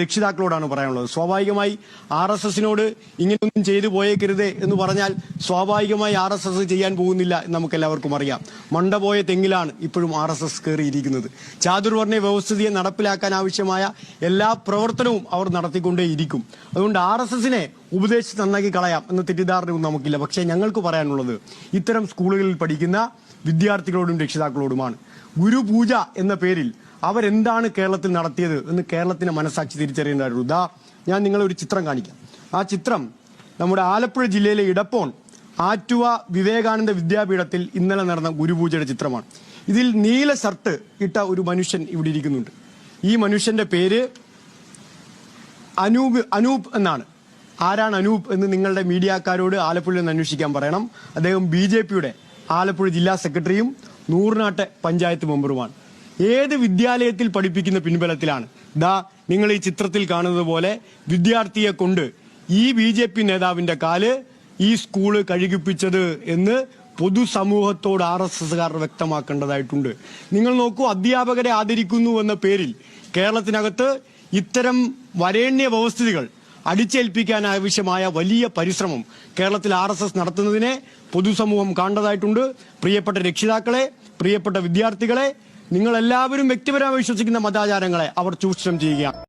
രക്ഷിതാക്കളോടാണ് പറയാനുള്ളത്. സ്വാഭാവികമായി R S എസിനോട് ഇങ്ങനെയൊന്നും ചെയ്തു പോയേക്കരുത് എന്ന് പറഞ്ഞാൽ സ്വാഭാവികമായി ആർ എസ് എസ് ചെയ്യാൻ പോകുന്നില്ല എന്ന് നമുക്ക് എല്ലാവർക്കും അറിയാം. മണ്ട പോയ തെങ്ങിലാണ് ഇപ്പോഴും ആർ എസ് എസ് കയറിയിരിക്കുന്നത്. ചാതുർവർണ വ്യവസ്ഥിതിയെ നടപ്പിലാക്കാൻ ആവശ്യമായ എല്ലാ പ്രവർത്തനവും അവർ നടത്തിക്കൊണ്ടേയിരിക്കും. അതുകൊണ്ട് ആർ എസ് എസിനെ ഉപദേശിച്ച് നന്നാക്കി കളയാം എന്ന തെറ്റിദ്ധാരണയൊന്നും നമുക്കില്ല. പക്ഷേ ഞങ്ങൾക്ക് പറയാനുള്ളത് ഇത്തരം സ്കൂളുകളിൽ പഠിക്കുന്ന വിദ്യാർത്ഥികളോടും രക്ഷിതാക്കളോടുമാണ്. ഗുരുപൂജ എന്ന പേരിൽ അവരെന്താണ് കേരളത്തിൽ നടത്തിയത് എന്ന് കേരളത്തിന്റെ മനസാക്ഷി തിരിച്ചറിയേണ്ടതായിരുന്നു ദാ ഞാൻ നിങ്ങളെ ഒരു ചിത്രം കാണിക്കാം. ആ ചിത്രം നമ്മുടെ ആലപ്പുഴ ജില്ലയിലെ ഇടപ്പോൺ ആറ്റുവ വിവേകാനന്ദ വിദ്യാപീഠത്തിൽ ഇന്നലെ നടന്ന ഗുരുപൂജയുടെ ചിത്രമാണ്. ഇതിൽ നീല ഷർട്ട് ഇട്ട ഒരു മനുഷ്യൻ ഇവിടെ ഇരിക്കുന്നുണ്ട്. ഈ മനുഷ്യന്റെ പേര് അനൂപ് അനൂപ് എന്നാണ്. ആരാണ് അനൂപ് എന്ന് നിങ്ങളുടെ മീഡിയക്കാരോട് ആലപ്പുഴയിൽ നിന്ന് അന്വേഷിക്കാൻ പറയണം. അദ്ദേഹം ബി ആലപ്പുഴ ജില്ലാ സെക്രട്ടറിയും നൂറിനാട്ട് പഞ്ചായത്ത് മെമ്പറുമാണ്. ഏത് വിദ്യാലയത്തിൽ പഠിപ്പിക്കുന്ന പിൻബലത്തിലാണ്? ദാ നിങ്ങൾ ഈ ചിത്രത്തിൽ കാണുന്നത് പോലെ വിദ്യാർത്ഥിയെ കൊണ്ട് ഈ ബി ജെ പി നേതാവിന്റെ കാൽ ഈ സ്കൂൾ കഴുകിപ്പിച്ചത് എന്ന് പൊതുസമൂഹത്തോട് ആർ എസ് എസ്സുകാർ വ്യക്തമാക്കേണ്ടതായിട്ടുണ്ട്. നിങ്ങൾ നോക്കൂ അധ്യാപകരെ ആദരിക്കുന്നു എന്ന പേരിൽ കേരളത്തിനകത്ത് ഇത്തരം വരേണ്യ വ്യവസ്ഥിതികൾ അടിച്ചേൽപ്പിക്കാൻ ആവശ്യമായ വലിയ പരിശ്രമം കേരളത്തിൽ ആർ എസ് എസ് നടത്തുന്നതിനെ പൊതുസമൂഹം കാണേണ്ടതായിട്ടുണ്ട്. പ്രിയപ്പെട്ട രക്ഷിതാക്കളെ പ്രിയപ്പെട്ട വിദ്യാർത്ഥികളെ നിങ്ങൾ എല്ലാവരും വ്യക്തിപരമായി വിശ്വസിക്കുന്ന മതാചാരങ്ങളെ അവർ ചൂഷണം ചെയ്യുകയാണ്.